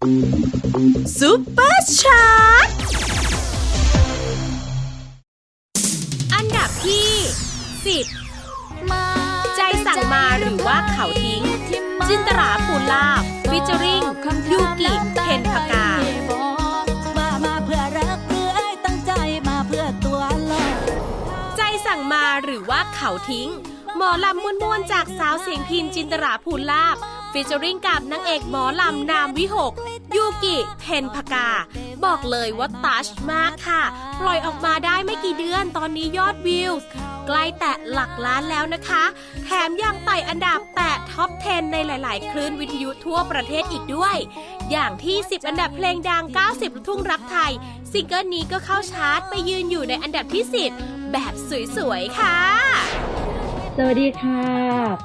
ซุปเปอร์ชาร์ตอันดับที่ 10ใจสั่งมาหรือว่าเขาทิ้ง จินตราปูลาบ ฟิชเจอริงยูกิเพนพกามามาเพื่อรักเพื่อไอ้ตั้งใจมาเพื่อตัวลอยใจสั่งมาหรือว่าเขาทิ้ง หมอลำม่วนๆจากสาวเสียงพินจินตราภูลาบ ฟิชเจอริงกับนางเอกหมอลำนามวิหก ยูกิเพนพกา บอกเลยว่าตัชมากค่ะ ปล่อยออกมาได้ไม่กี่เดือนตอนนี้ยอดวิวใกล้แตะหลักล้านแล้วนะคะ แถมยังไต่อันดับแตะท็อป 10 ในหลาย ๆ คลื่นวิทยุทั่วประเทศอีกด้วย อย่างที่ 10 อันดับเพลงดัง 90 ลูกทุ่งรักไทย ซิงเกิลนี้ก็เข้าชาร์ตไปยืนอยู่ในอันดับที่ 10 แบบสวย ๆ ค่ะ วัสดีค่ะ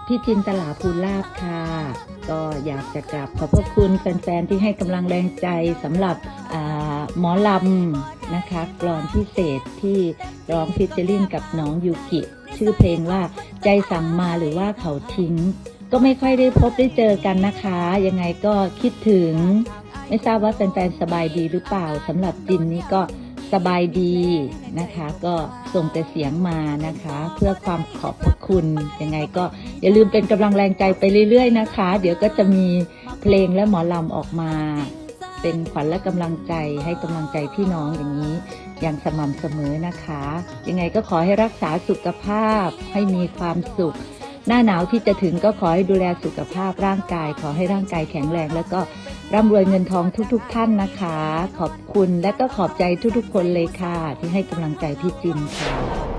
พี่จินตลาภูลาภค่ะ ก็อยากจะกราบขอบพระคุณแฟนๆที่ให้กำลังแรงใจสำหรับหมอลำนะคะกรอนพิเศษที่ร้องฟิชเจอริงกับน้องยูกิ ชื่อเพลงว่าใจสั่งมาหรือว่าเขาทิ้ง ก็ไม่ค่อยได้พบได้เจอกันนะคะ ยังไงก็คิดถึง ไม่ทราบว่าแฟนๆสบายดีหรือเปล่าสำหรับจินนี่ก็ สบายดีนะคะ ก็ส่งแต่เสียงมานะคะ เพื่อความขอบพระคุณยังไงก็อย่าลืมเป็นกำลังแรงใจไปเรื่อยๆนะคะ เดี๋ยวก็จะมีเพลงและหมอลำออกมา เป็นขวัญและกำลังใจให้กำลังใจพี่น้องอย่างนี้อย่างสม่ำเสมอนะคะ ยังไงก็ขอให้รักษาสุขภาพให้มีความสุข หน้าหนาวที่จะถึงก็ขอให้ดูแลสุขภาพร่างกาย ขอให้ร่างกายแข็งแรง แล้วก็ร่ำรวยเงินทองทุกๆทท่านนะคะ ขอบคุณและก็ขอบใจทุกๆ คนเลยค่ะ ที่ให้กำลังใจพี่จินค่ะ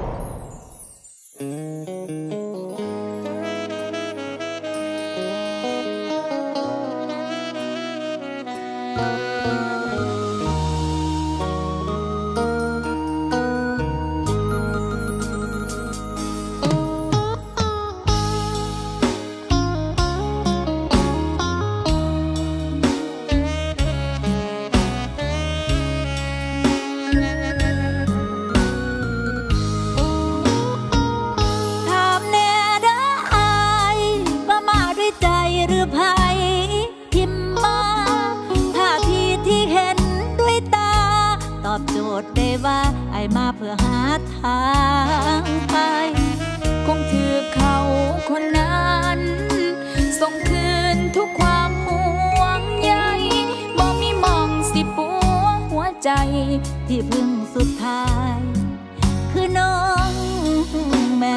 อบโจทย์ได้ว่าไอมาเพื่อหาทางไป คงถือเขาคนนั้นส่งคืนทุกความห่วงใยบ่มีมองสิปัวหัวใจ ที่พึ่งสุดท้าย คือน้องแม่